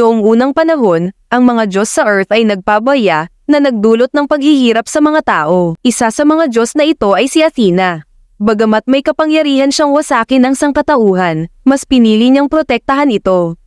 Noong unang panahon, ang mga Diyos sa Earth ay nagpabaya na nagdulot ng paghihirap sa mga tao. Isa sa mga Diyos na ito ay si Athena. Bagamat may kapangyarihan siyang wasakin ang sangkatauhan, mas pinili niyang protektahan ito.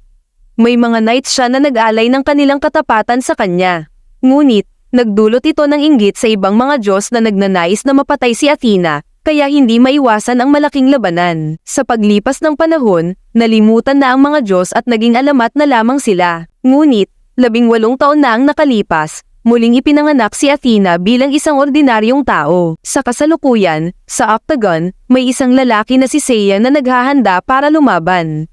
May mga knights siya na nag-alay ng kanilang katapatan sa kanya. Ngunit, nagdulot ito ng inggit sa ibang mga Diyos na nagnanais na mapatay si Athena kaya hindi maiwasan ang malaking labanan. Sa paglipas ng panahon, nalimutan na ang mga Diyos at naging alamat na lamang sila. Ngunit, labing walong taon na ang nakalipas, muling ipinanganak si Athena bilang isang ordinaryong tao. Sa kasalukuyan, sa Octagon, may isang lalaki na si Seiya na naghahanda para lumaban.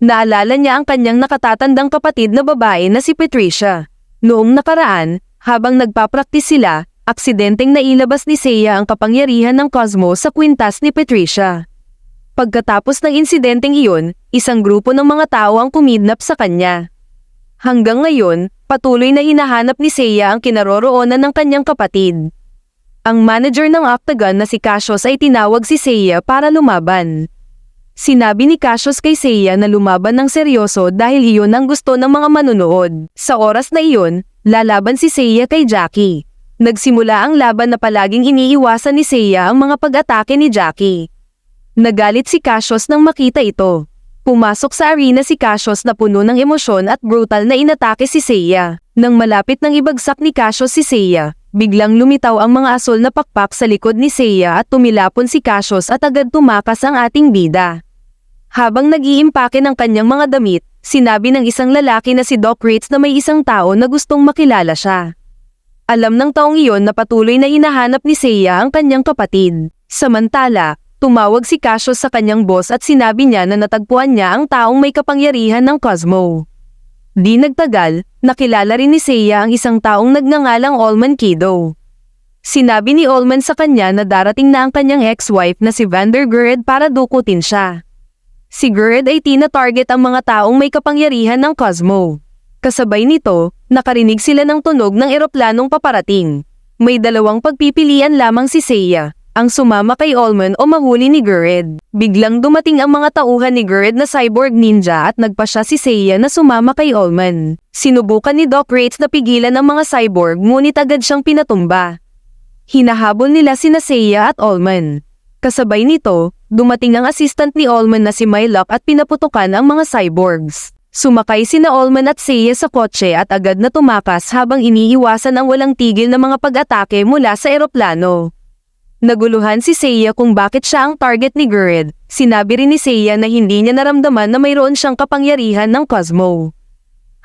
Naalala niya ang kanyang nakatatandang kapatid na babae na si Patricia. Noong nakaraan, habang nagpapraktis sila, aksidenteng nailabas ni Seiya ang kapangyarihan ng Cosmo sa kwintas ni Patricia. Pagkatapos ng insidenteng iyon, isang grupo ng mga tao ang kumidnap sa kanya. Hanggang ngayon, patuloy na hinahanap ni Seiya ang kinaroroonan ng kanyang kapatid. Ang manager ng Octagon na si Cassius ay tinawag si Seiya para lumaban. Sinabi ni Cassius kay Seiya na lumaban ng seryoso dahil iyon ang gusto ng mga manunood. Sa oras na iyon, lalaban si Seiya kay Jackie. Nagsimula ang laban na palaging iniiwasan ni Seiya ang mga pag-atake ni Jackie. Nagalit si Cassius nang makita ito. Pumasok sa arena si Cassius na puno ng emosyon at brutal na inatake si Seiya. Nang malapit ng ibagsak ni Cassius si Seiya, biglang lumitaw ang mga asol na pakpak sa likod ni Seiya at tumilapon si Cassius at agad tumakas ang ating bida. Habang nag-iimpake ng kanyang mga damit, sinabi ng isang lalaki na si Doc Ritz na may isang tao na gustong makilala siya. Alam ng taong iyon na patuloy na hinahanap ni Seiya ang kanyang kapatid. Samantala, tumawag si Cassius sa kanyang boss at sinabi niya na natagpuan niya ang taong may kapangyarihan ng Cosmo. Di nagtagal, nakilala rin ni Seiya ang isang taong nagngangalang Olman Kido. Sinabi ni Olman sa kanya na darating na ang kanyang ex-wife na si Vander Gerd para dukutin siya. Si Gerd ay tina-target ang mga taong may kapangyarihan ng Cosmo. Kasabay nito, nakarinig sila ng tunog ng eroplanong paparating. May dalawang pagpipilian lamang si Seiya, ang sumama kay Olman o mahuli ni Gurred. Biglang dumating ang mga tauhan ni Gurred na cyborg ninja at nagpa siya si Seiya na sumama kay Olman. Sinubukan ni Doc Rates na pigilan ang mga cyborg ngunit agad siyang pinatumba. Hinahabol nila sina Seiya at Olman. Kasabay nito, dumating ang assistant ni Olman na si Mylock at pinaputukan ang mga cyborgs. Sumakay sina Olman at Seiya sa kotse at agad na tumakas habang iniiwasan ang walang tigil na mga pag-atake mula sa eroplano. Naguluhan si Seiya kung bakit siya ang target ni Gurred. Sinabi rin ni Seiya na hindi niya naramdaman na mayroon siyang kapangyarihan ng Cosmo.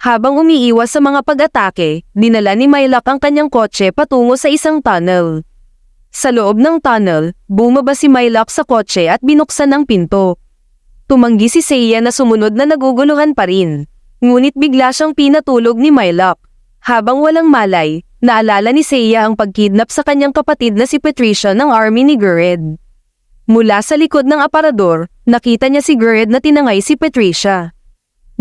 Habang umiiwas sa mga pag-atake, dinala ni Mylock ang kanyang kotse patungo sa isang tunnel. Sa loob ng tunnel, bumaba si Mylock sa kotse at binuksan ang pinto. Tumanggi si Seiya na sumunod na naguguluhan pa rin. Ngunit bigla siyang pinatulog ni Mylock. Habang walang malay, naalala ni Seiya ang pagkidnap sa kanyang kapatid na si Patricia ng army ni Gurred. Mula sa likod ng aparador, nakita niya si Gurred na tinangay si Patricia.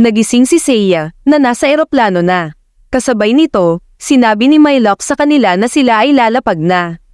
Nagising si Seiya na nasa eroplano na. Kasabay nito, sinabi ni Mylock sa kanila na sila ay lalapag na.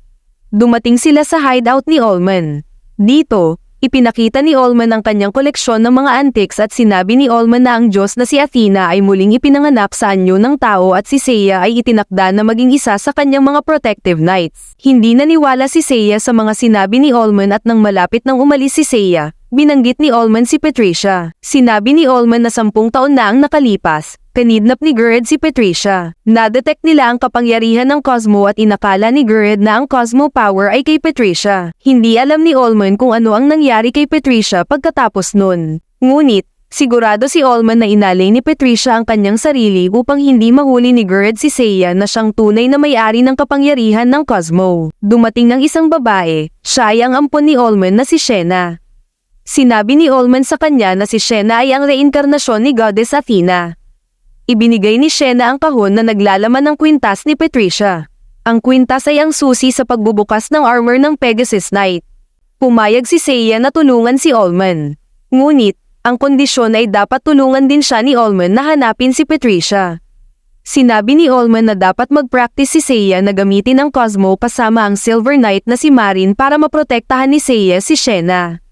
Dumating sila sa hideout ni Olman. Dito, Ipinakita ni Olman ang kanyang koleksyon ng mga antiques at sinabi ni Olman na ang Diyos na si Athena ay muling ipinanganak sa anyo ng tao at si Seiya ay itinakda na maging isa sa kanyang mga protective knights. Hindi naniwala si Seiya sa mga sinabi ni Olman at nang malapit nang umalis si Seiya, binanggit ni Olman si Patricia. Sinabi ni Olman na sampung taon na ang nakalipas, Kanidnap ni Gurred si Patricia. Nadetect nila ang kapangyarihan ng Cosmo at inakala ni Gurred na ang Cosmo power ay kay Patricia. Hindi alam ni Olman kung ano ang nangyari kay Patricia pagkatapos nun. Ngunit, sigurado si Olman na inalay ni Patricia ang kanyang sarili upang hindi mahuli ni Gurred si Seiya na siyang tunay na may-ari ng kapangyarihan ng Cosmo. Dumating ang isang babae, siya ay ang ampon ni Olman na si Shena. Sinabi ni Olman sa kanya na si Shena ay ang reinkarnasyon ni Goddess Athena. Ibinigay ni Shena ang kahon na naglalaman ng kwintas ni Patricia. Ang kwintas ay ang susi sa pagbubukas ng armor ng Pegasus Knight. Pumayag si Seiya na tulungan si Olman. Ngunit, ang kondisyon ay dapat tulungan din siya ni Olman na hanapin si Patricia. Sinabi ni Olman na dapat mag-practice si Seiya na gamitin ang Cosmo kasama ang Silver Knight na si Marin para maprotektahan ni Seiya si Shena.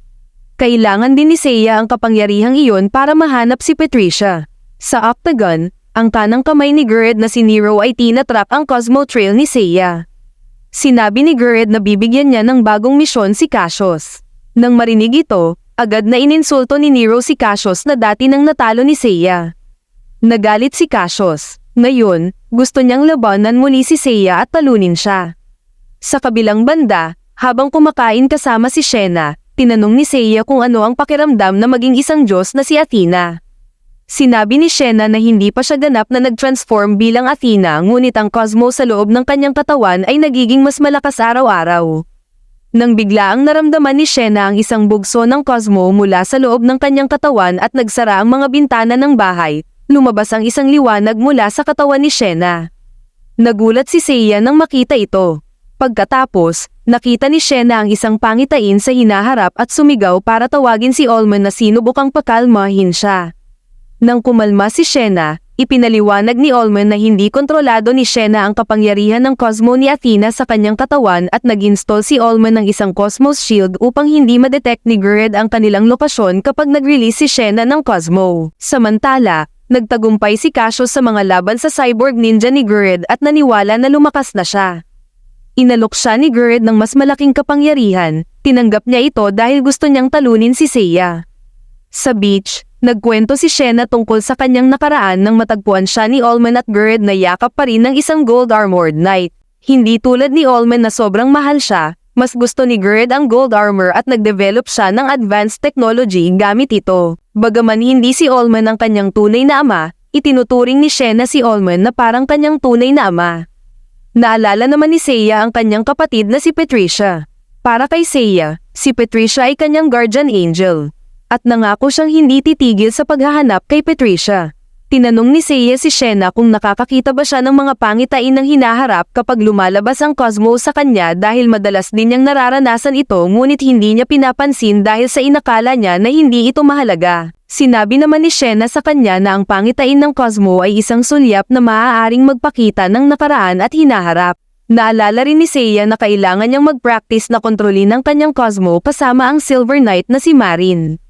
Kailangan din ni Seiya ang kapangyarihang iyon para mahanap si Patricia. Sa octagon, ang kanang kamay ni Gurred na si Nero ay tinatrap ang Cosmo Trail ni Seiya. Sinabi ni Gurred na bibigyan niya ng bagong misyon si Cassius. Nang marinig ito, agad na ininsulto ni Nero si Cassius na dati nang natalo ni Seiya. Nagalit si Cassius. Ngayon, gusto niyang labanan muli si Seiya at talunin siya. Sa kabilang banda, habang kumakain kasama si Shena, tinanong ni Seiya kung ano ang pakiramdam na maging isang Diyos na si Athena. Sinabi ni Shena na hindi pa siya ganap na nag-transform bilang Athena ngunit ang cosmo sa loob ng kanyang katawan ay nagiging mas malakas araw-araw. Nang biglaang naramdaman ni Shena ang isang bugso ng cosmo mula sa loob ng kanyang katawan at nagsara ang mga bintana ng bahay, lumabas ang isang liwanag mula sa katawan ni Shena. Nagulat si Seiya nang makita ito. Pagkatapos, nakita ni Shena ang isang pangitain sa hinaharap at sumigaw para tawagin si Olman na sinubukang pakalmahin siya. Nang kumalma si Shena, ipinaliwanag ni Olman na hindi kontrolado ni Shena ang kapangyarihan ng Cosmo ni Athena sa kanyang katawan at nag-install si Olman ng isang Cosmos Shield upang hindi madetect ni Gerd ang kanilang lokasyon kapag nag-release si Shena ng Cosmo. Samantala, nagtagumpay si Cassius sa mga laban sa cyborg ninja ni Gerd at naniwala na lumakas na siya. Inalok siya ni Gerd ng mas malaking kapangyarihan, tinanggap niya ito dahil gusto niyang talunin si Seiya. Sa beach, nagkwento si Shena tungkol sa kanyang nakaraan nang matagpuan siya ni Olman at Gerd na yakap pa rin ng isang gold-armored knight. Hindi tulad ni Olman na sobrang mahal siya, mas gusto ni Gerd ang gold armor at nagdevelop siya ng advanced technology gamit ito. Bagaman hindi si Olman ang kanyang tunay na ama, itinuturing ni Shena si Olman na parang kanyang tunay na ama. Naalala naman ni Seiya ang kanyang kapatid na si Patricia. Para kay Seiya, si Patricia ay kanyang guardian angel. At nangako siyang hindi titigil sa paghahanap kay Patricia. Tinanong ni Seiya si Shena kung nakakakita ba siya ng mga pangitain ng hinaharap kapag lumalabas ang Cosmo sa kanya dahil madalas din niyang nararanasan ito ngunit hindi niya pinapansin dahil sa inakala niya na hindi ito mahalaga. Sinabi naman ni Shena sa kanya na ang pangitain ng Cosmo ay isang sulyap na maaaring magpakita ng nakaraan at hinaharap. Naalala rin ni Seiya na kailangan niyang mag-practice na kontrolin ang kanyang Cosmo kasama ang Silver Knight na si Marin.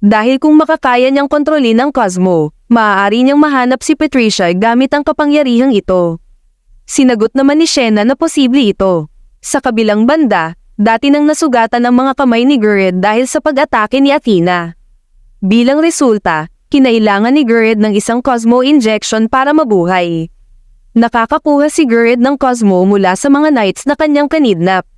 Dahil kung makakaya niyang kontrolin ang Cosmo, maaari niyang mahanap si Patricia gamit ang kapangyarihang ito. Sinagot naman ni Shena na posible ito. Sa kabilang banda, dati nang nasugatan ang mga kamay ni Gerd dahil sa pag-atake ni Athena. Bilang resulta, kinailangan ni Gerd ng isang Cosmo injection para mabuhay. Nakakakuha si Gerd ng Cosmo mula sa mga knights na kanyang kanidnap.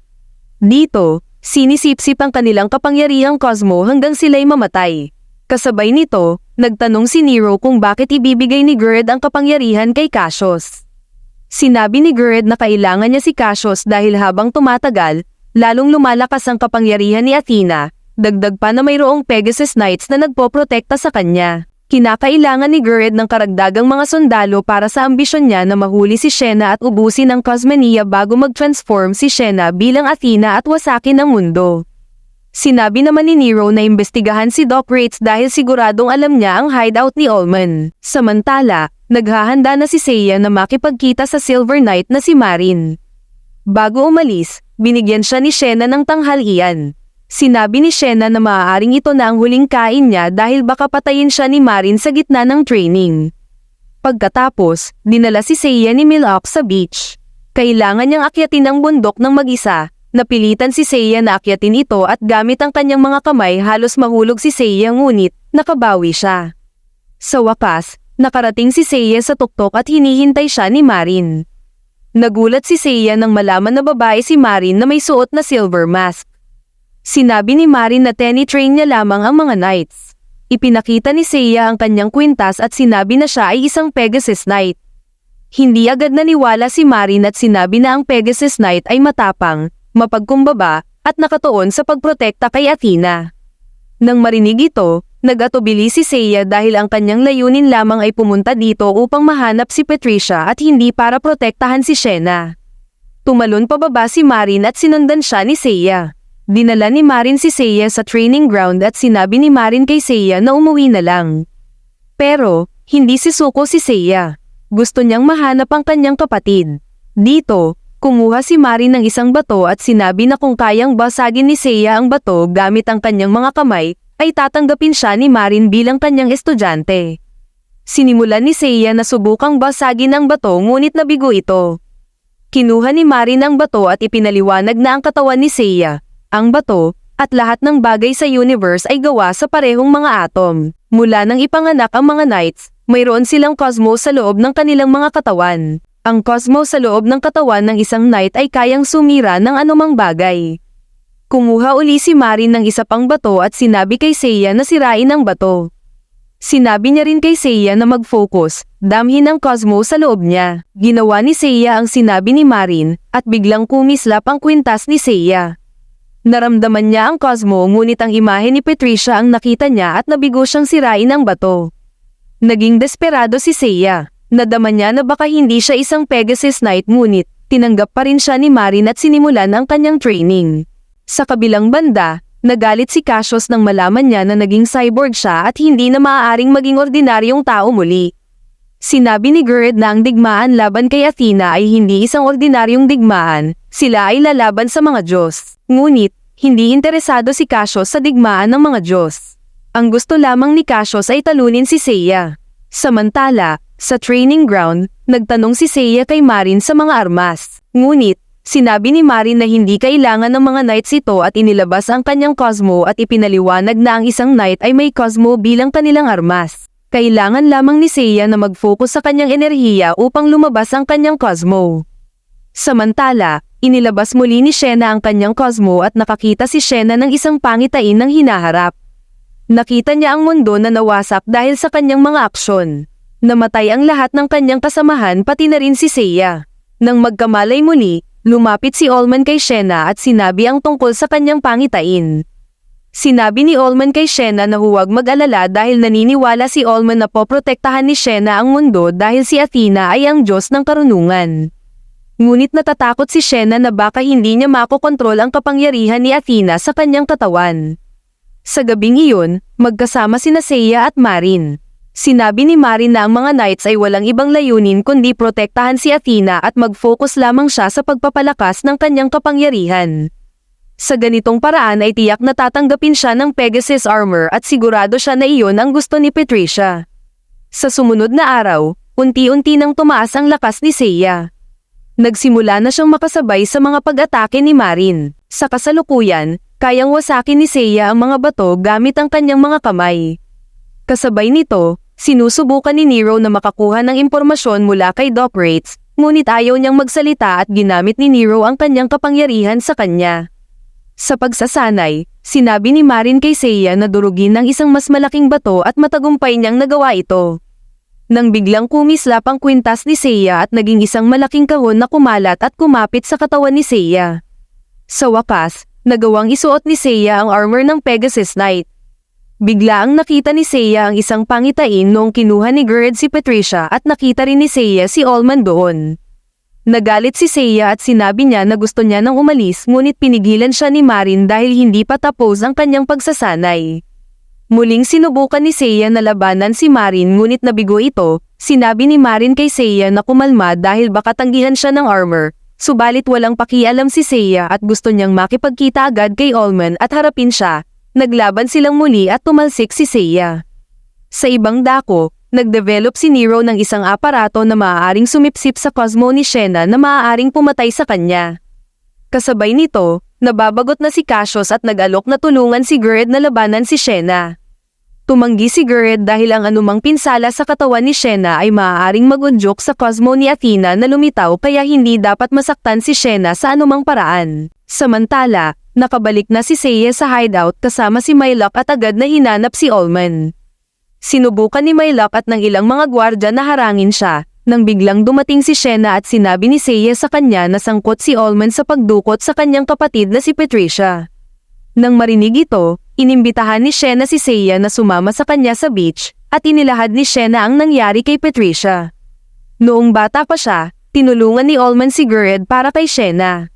Dito, sinisipsip ang kanilang kapangyarihang Cosmo hanggang sila'y mamatay. Kasabay nito, nagtanong si Nero kung bakit ibibigay ni Gerd ang kapangyarihan kay Cassius. Sinabi ni Gerd na kailangan niya si Cassius dahil habang tumatagal, lalong lumalakas ang kapangyarihan ni Athena, Dagdag pa na mayroong Pegasus Knights na nagpoprotekta sa kanya. Kinakailangan ni Gerd ng karagdagang mga sundalo para sa ambisyon niya na mahuli si Shena at ubusin ang Cosmenia bago mag-transform si Shena bilang Athena at wasakin ang mundo. Sinabi naman ni Nero na imbestigahan si Doc Rates dahil siguradong alam niya ang hideout ni Olman. Samantala, naghahanda na si Seiya na makipagkita sa Silver Knight na si Marin. Bago umalis, binigyan siya ni Shena ng tanghalian. Sinabi ni Shena na maaaring ito na ang huling kain niya dahil baka patayin siya ni Marin sa gitna ng training. Pagkatapos, dinala si Seiya ni Milok sa beach. Kailangan niyang akyatin ang bundok ng mag-isa. Napilitan si Seiya na akyatin ito at gamit ang kanyang mga kamay halos mahulog si Seiya ngunit nakabawi siya. Sa wakas, nakarating si Seiya sa tuktok at hinihintay siya ni Marin. Nagulat si Seiya nang malaman na babae si Marin na may suot na silver mask. Sinabi ni Marin na teni-train niya lamang ang mga knights. Ipinakita ni Seiya ang kanyang kwintas at sinabi na siya ay isang Pegasus Knight. Hindi agad naniwala si Marin at sinabi na ang Pegasus Knight ay matapang, mapagkumbaba, at nakatuon sa pagprotekta kay Athena. Nang marinig ito, nagatubili si Seiya dahil ang kanyang layunin lamang ay pumunta dito upang mahanap si Patricia at hindi para protektahan si Shena. Tumalon pababa si Marin at sinundan siya ni Seiya. Dinala ni Marin si Seiya sa training ground at sinabi ni Marin kay Seiya na umuwi na lang. Pero, hindi si Suko si Seiya. Gusto niyang mahanap ang kanyang kapatid. Dito, kumuha si Marin ng isang bato at sinabi na kung kayang basagin ni Seiya ang bato gamit ang kanyang mga kamay, ay tatanggapin siya ni Marin bilang kanyang estudyante. Sinimulan ni Seiya na subukang basagin ang bato ngunit nabigo ito. Kinuha ni Marin ang bato at ipinaliwanag na ang katawan ni Seiya, ang bato, at lahat ng bagay sa universe ay gawa sa parehong mga atom. Mula nang ipanganak ang mga knights, mayroon silang cosmos sa loob ng kanilang mga katawan. Ang cosmos sa loob ng katawan ng isang knight ay kayang sumira ng anumang bagay. Kumuha uli si Marin ng isa pang bato at sinabi kay Seiya na sirain ang bato. Sinabi niya rin kay Seiya na mag-focus, damhin ang cosmos sa loob niya. Ginawa ni Seiya ang sinabi ni Marin, at biglang kumislap ang kwintas ni Seiya. Naramdaman niya ang cosmo ngunit ang imahe ni Patricia ang nakita niya at nabigo siyang sirain ang bato. Naging desperado si Seiya. Nadama niya na baka hindi siya isang Pegasus Knight ngunit, tinanggap pa rin siya ni Marin at sinimulan ang kanyang training. Sa kabilang banda, Nagalit si Cassius nang malaman niya na naging cyborg siya at hindi na maaaring maging ordinaryong tao muli. Sinabi ni Gerd na ang digmaan laban kay Athena ay hindi isang ordinaryong digmaan, sila ay lalaban sa mga Diyos. Ngunit, hindi interesado si Cassius sa digmaan ng mga Diyos. Ang gusto lamang ni Cassius ay talunin si Seiya. Samantala, sa training ground, nagtanong si Seiya kay Marin sa mga armas. Ngunit, Sinabi ni Marin na hindi kailangan ng mga knights ito at inilabas ang kanyang Cosmo at ipinaliwanag na ang isang knight ay may Cosmo bilang kanilang armas. Kailangan lamang ni Seiya na mag-focus sa kanyang enerhiya upang lumabas ang kanyang Cosmo. Samantala, inilabas muli ni Shena ang kanyang Cosmo at nakakita si Shena ng isang pangitain ng hinaharap. Nakita niya ang mundo na nawasak dahil sa kanyang mga aksyon. Namatay ang lahat ng kanyang kasamahan pati na rin si Seiya. Nang magkamalay muli, Lumapit si Olman kay Shena at sinabi ang tungkol sa kanyang pangitain. Sinabi ni Olman kay Shena na huwag mag-alala dahil naniniwala si Olman na poprotektahan ni Shena ang mundo dahil si Athena ay ang Diyos ng karunungan. Ngunit natatakot si Shena na baka hindi niya makokontrol ang kapangyarihan ni Athena sa kanyang katawan. Sa gabing iyon, magkasama sina Seiya at Marin. Sinabi ni Marin na ang mga knights ay walang ibang layunin kundi protektahan si Athena at mag-focus lamang siya sa pagpapalakas ng kanyang kapangyarihan. Sa ganitong paraan ay tiyak na tatanggapin siya ng Pegasus armor at sigurado siya na iyon ang gusto ni Patricia. Sa sumunod na araw, unti-unti nang tumaas ang lakas ni Seiya. Nagsimula na siyang makasabay sa mga pag-atake ni Marin. Sa kasalukuyan, kayang wasakin ni Seiya ang mga bato gamit ang kanyang mga kamay. Kasabay nito, Sinusubukan ni Nero na makakuha ng impormasyon mula kay Doc Rates, ngunit ayaw niyang magsalita at ginamit ni Nero ang kanyang kapangyarihan sa kanya. Sa pagsasanay, sinabi ni Marin kay Seiya na durugin ng isang mas malaking bato at matagumpay niyang nagawa ito. Nang biglang kumislap ang kwintas ni Seiya at naging isang malaking kahon na kumalat at kumapit sa katawan ni Seiya. Sa wakas, nagawang isuot ni Seiya ang armor ng Pegasus Knight. Bigla ang nakita ni Seiya ang isang pangitain noong kinuha ni Gerd si Patricia at nakita rin ni Seiya si Olman doon. Nagalit si Seiya at sinabi niya na gusto niya nang umalis ngunit pinigilan siya ni Marin dahil hindi pa tapos ang kanyang pagsasanay. Muling sinubukan ni Seiya na labanan si Marin ngunit nabigo ito, sinabi ni Marin kay Seiya na kumalma dahil baka tanggihan siya ng armor, subalit walang pakialam si Seiya at gusto niyang makipagkita agad kay Olman at harapin siya, Naglaban silang muli at tumalsik si Seiya. Sa ibang dako, nagdevelop si Nero ng isang aparato na maaaring sumipsip sa cosmo ni Shena na maaaring pumatay sa kanya. Kasabay nito, nababagot na si Cassius at nag-alok na tulungan si Gerd na labanan si Shena. Tumanggi si Gerd dahil ang anumang pinsala sa katawan ni Shena ay maaaring magunjok sa cosmo ni Athena na lumitaw kaya hindi dapat masaktan si Shena sa anumang paraan. Samantala, Nakabalik na si Seiya sa hideout kasama si Mylock at agad na hinanap si Olman. Sinubukan ni Mylock at ng ilang mga gwardya na harangin siya, nang biglang dumating si Shena at sinabi ni Seiya sa kanya na sangkot si Olman sa pagdukot sa kanyang kapatid na si Patricia. Nang marinig ito, inimbitahan ni Shena si Seiya na sumama sa kanya sa beach, at inilahad ni Shena ang nangyari kay Patricia. Noong bata pa siya, tinulungan ni Olman si Gerd para kay Shena.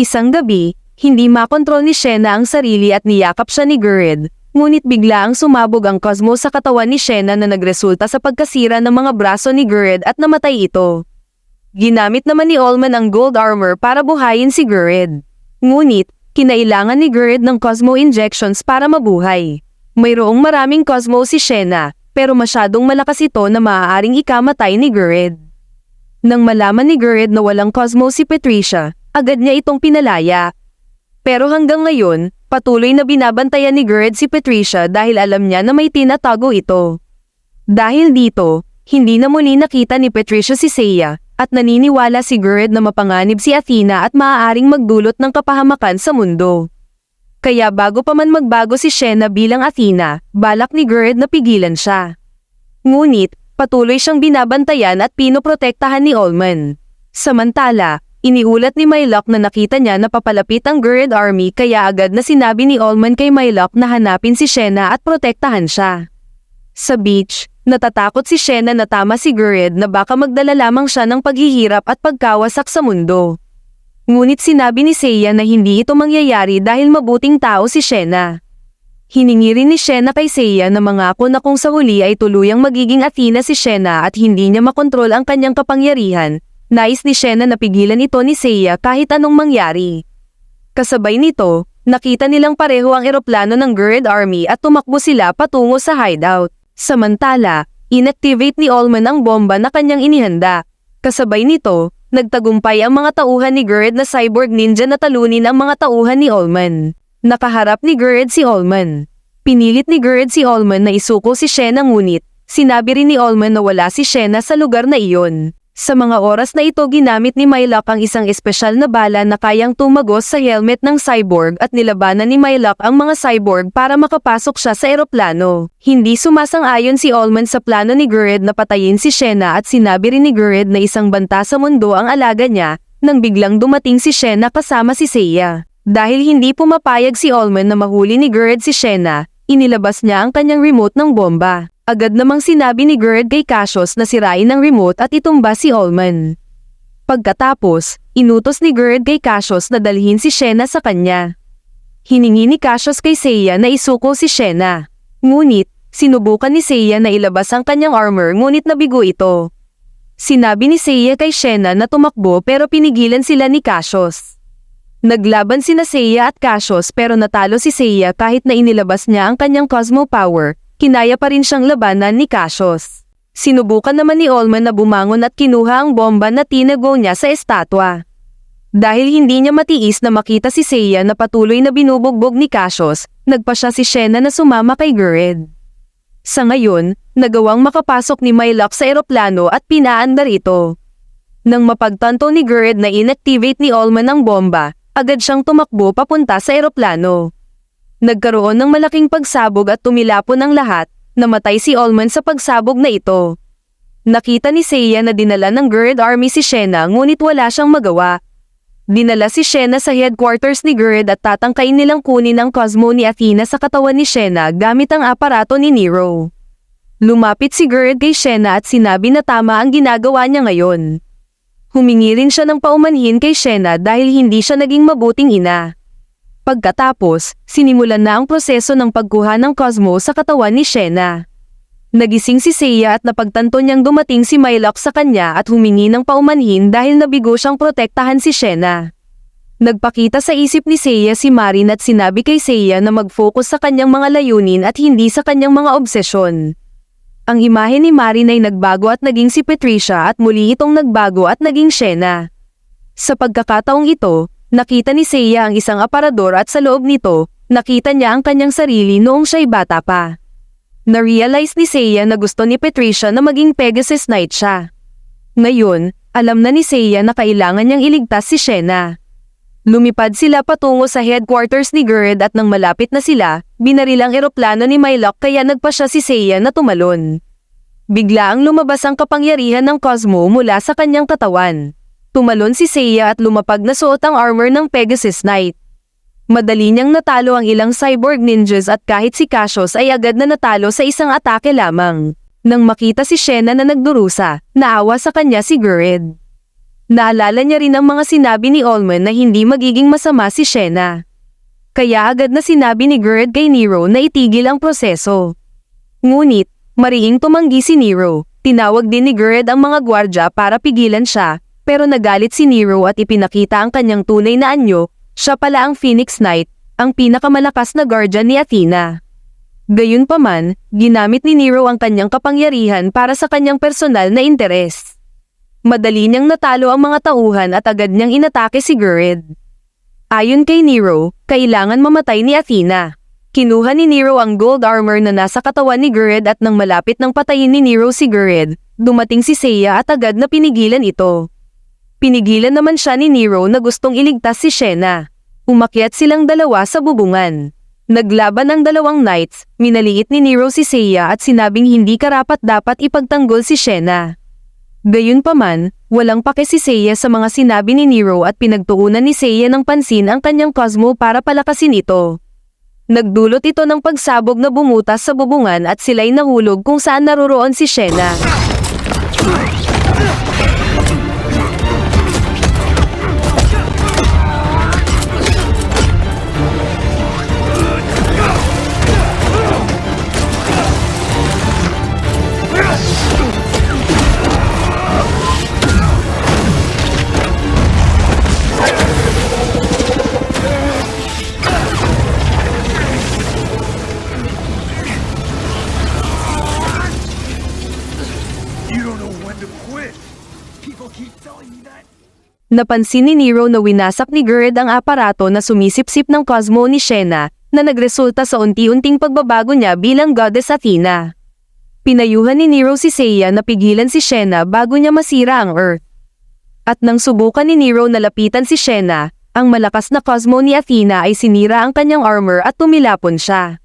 Isang gabi, hindi makontrol ni Shena ang sarili at niyakap siya ni Gerd, ngunit bigla ang sumabog ang cosmo sa katawan ni Shena na nagresulta sa pagkasira ng mga braso ni Gerd at namatay ito. Ginamit naman ni Olman ang gold armor para buhayin si Gerd. Ngunit, kinailangan ni Gerd ng cosmo injections para mabuhay. Mayroong maraming cosmo si Shena, pero masyadong malakas ito na maaaring ikamatay ni Gerd. Nang malaman ni Gerd na walang Cosmo si Patricia, agad niya itong pinalaya. Pero hanggang ngayon, patuloy na binabantayan ni Gerd si Patricia dahil alam niya na may tinatago ito. Dahil dito, hindi na muli nakita ni Patricia si Seiya, at naniniwala si Gerd na mapanganib si Athena at maaaring magdulot ng kapahamakan sa mundo. Kaya bago pa man magbago si Shena bilang Athena, balak ni Gerd na pigilan siya. Ngunit, patuloy siyang binabantayan at pinoprotektahan ni Olman. Samantala, iniulat ni Mylock na nakita niya na papalapit ang Gerd Army kaya agad na sinabi ni Olman kay Mylock na hanapin si Shena at protektahan siya. Sa beach, natatakot si Shena na tama si Gerd na baka magdala lamang siya ng paghihirap at pagkawasak sa mundo. Ngunit sinabi ni Seiya na hindi ito mangyayari dahil mabuting tao si Shena. Hiningi rin ni Shena kay Seiya na mangako na kung sa huli ay tuluyang magiging Athena si Shena at hindi niya makontrol ang kanyang kapangyarihan, nais ni Shena na pigilan ito ni Seiya kahit anong mangyari. Kasabay nito, nakita nilang pareho ang eroplano ng Gerd Army at tumakbo sila patungo sa hideout. Samantala, inactivate ni Olman ang bomba na kanyang inihanda. Kasabay nito, Nagtagumpay ang mga tauhan ni Gerd na cyborg ninja na talunin ang mga tauhan ni Olman. Nakaharap ni Gerd si Olman. Pinilit ni Gerd si Olman na isuko si Shena ngunit, sinabi rin ni Olman na wala si Shena sa lugar na iyon. Sa mga oras na ito ginamit ni Mylock ang isang espesyal na bala na kayang tumagos sa helmet ng cyborg at nilabanan ni Mylock ang mga cyborg para makapasok siya sa eroplano. Hindi sumasang-ayon si Allman sa plano ni Gerd na patayin si Shena at sinabi rin ni Gerd na isang banta sa mundo ang alaga niya nang biglang dumating si Shena kasama si Seiya. Dahil hindi pumapayag si Allman na mahuli ni Gerd si Shena, inilabas niya ang kanyang remote ng bomba. Agad namang sinabi ni Gerd kay Cassius na sirain ang remote at itumba si Allman. Pagkatapos, inutos ni Gerd kay Cassius na dalhin si Shena sa kanya. Hiningi ni Cassius kay Seiya na isuko si Shena. Ngunit, sinubukan ni Seiya na ilabas ang kanyang armor ngunit nabigo ito. Sinabi ni Seiya kay Shena na tumakbo pero pinigilan sila ni Cassius. Naglaban sina Seiya at Cassius pero natalo si Seiya kahit na inilabas niya ang kanyang Cosmo Power kinaya pa rin siyang labanan ni Cassius. Sinubukan naman ni Olman na bumangon at kinuha ang bomba na tinago niya sa estatwa. Dahil hindi niya matiis na makita si Seiya na patuloy na binubugbog ni Cassius, nagpa siya si Shena na sumama kay Gerd. Sa ngayon, nagawang makapasok ni Mylock sa eroplano at pinaandar ito. Nang mapagtanto ni Gerd na inactivate ni Olman ang bomba, agad siyang tumakbo papunta sa eroplano. Nagkaroon ng malaking pagsabog at tumilapon ang lahat, namatay si Olman sa pagsabog na ito. Nakita ni Seiya na dinala ng Gerd Army si Shena ngunit wala siyang magawa. Dinala si Shena sa headquarters ni Gerd at tatangkain nilang kunin ang Cosmo ni Athena sa katawan ni Shena gamit ang aparato ni Nero. Lumapit si Gerd kay Shena at sinabi na tama ang ginagawa niya ngayon. Humingi rin siya ng paumanhin kay Shena dahil hindi siya naging mabuting ina. Pagkatapos, sinimulan na ang proseso ng pagkuha ng Cosmo sa katawan ni Shena. Nagising si Seiya at napagtanto niyang dumating si Mylock sa kanya at humingi ng paumanhin dahil nabigo siyang protektahan si Shena. Nagpakita sa isip ni Seiya si Marin at sinabi kay Seiya na mag-focus sa kanyang mga layunin at hindi sa kanyang mga obsesyon. Ang imahe ni Marin ay nagbago at naging si Patricia at muli itong nagbago at naging Shena. Sa pagkakataong ito, Nakita ni Seiya ang isang aparador at sa loob nito, nakita niya ang kanyang sarili noong siya'y bata pa. Na-realize ni Seiya na gusto ni Patricia na maging Pegasus Knight siya. Ngayon, alam na ni Seiya na kailangan niyang iligtas si Shena. Lumipad sila patungo sa headquarters ni Gerd at nang malapit na sila, binaril ang eroplano ni Mylock kaya nagpa siya si Seiya na tumalon. Bigla ang lumabas ang kapangyarihan ng Cosmo mula sa kanyang katawan. Tumalon si Seiya at lumapag na suot ang armor ng Pegasus Knight. Madali niyang natalo ang ilang cyborg ninjas at kahit si Cassius ay agad na natalo sa isang atake lamang. Nang makita si Shena na nagdurusa, naawa sa kanya si Gerd. Naalala niya rin ang mga sinabi ni Olman na hindi magiging masama si Shena. Kaya agad na sinabi ni Gerd kay Nero na itigil ang proseso. Ngunit, mariing tumanggi si Nero. Tinawag din ni Gerd ang mga gwardya para pigilan siya, pero nagalit si Nero at ipinakita ang kanyang tunay na anyo, siya pala ang Phoenix Knight, ang pinakamalakas na guardian ni Athena. Gayunpaman, ginamit ni Nero ang kanyang kapangyarihan para sa kanyang personal na interes. Madali niyang natalo ang mga tauhan at agad niyang inatake si Gurrid. Ayon kay Nero, kailangan mamatay ni Athena. Kinuha ni Nero ang gold armor na nasa katawan ni Gurrid at nang malapit ng patayin ni Nero si Gurrid, dumating si Seiya at agad na pinigilan ito. Pinigilan naman siya ni Nero na gustong iligtas si Shena. Umakyat silang dalawa sa bubungan. Naglaban ang dalawang knights, minaliit ni Nero si Seiya at sinabing hindi karapat dapat ipagtanggol si Shena. Gayunpaman, walang pake si Seiya sa mga sinabi ni Nero at pinagtuunan ni Seiya ng pansin ang kanyang Cosmo para palakasin ito. Nagdulot ito ng pagsabog na bumutas sa bubungan at sila'y nahulog kung saan naroroon si Shena. Napansin ni Nero na winasak ni Gerd ang aparato na sumisipsip ng Cosmo ni Shena na nagresulta sa unti-unting pagbabago niya bilang Goddess Athena. Pinayuhan ni Nero si Seiya na pigilan si Shena bago niya masira ang Earth. At nang subukan ni Nero na lapitan si Shena, ang malakas na Cosmo ni Athena ay sinira ang kanyang armor at tumilapon siya.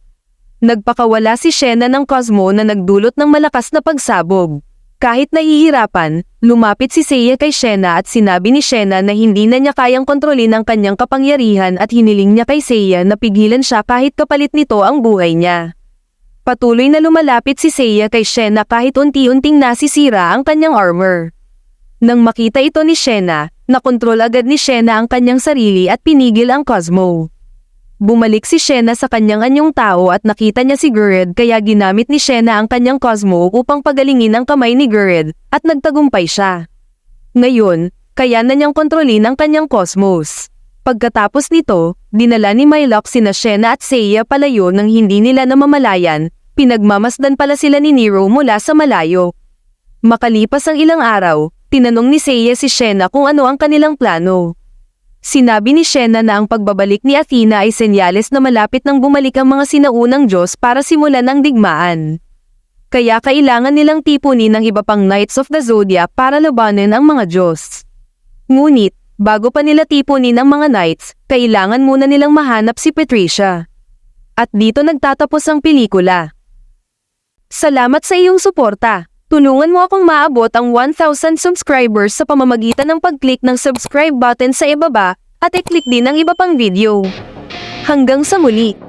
Nagpakawala si Shena ng Cosmo na nagdulot ng malakas na pagsabog. Kahit nahihirapan, lumapit si Seiya kay Shena at sinabi ni Shena na hindi na niya kayang kontrolin ang kanyang kapangyarihan at hiniling niya kay Seiya na pigilan siya kahit kapalit nito ang buhay niya. Patuloy na lumalapit si Seiya kay Shena kahit unti-unting nasisira ang kanyang armor. Nang makita ito ni Shena, nakontrol agad ni Shena ang kanyang sarili at pinigil ang Cosmo. Bumalik si Shena sa kanyang anyong tao at nakita niya si Gurred kaya ginamit ni Shena ang kanyang Cosmo upang pagalingin ang kamay ni Gurred at nagtagumpay siya. Ngayon, kaya na niyang kontrolin ang kanyang Cosmos. Pagkatapos nito, dinala ni Mylock sina Shena at Seiya palayo nang hindi nila namamalayan, pinagmamasdan pala sila ni Nero mula sa malayo. Makalipas ang ilang araw, tinanong ni Seiya si Shena kung ano ang kanilang plano. Sinabi ni Shena na ang pagbabalik ni Athena ay senyales na malapit nang bumalik ang mga sinaunang Diyos para simulan ang digmaan. Kaya kailangan nilang tipunin ng iba pang Knights of the Zodiac para labanan ang mga Diyos. Ngunit, bago pa nila tipunin ang mga Knights, kailangan muna nilang mahanap si Patricia. At dito nagtatapos ang pelikula. Salamat sa iyong suporta. Tulungan mo akong maabot ang 1,000 subscribers sa pamamagitan ng pag-click ng subscribe button sa ibaba at i-click din ang iba pang video. Hanggang sa muli!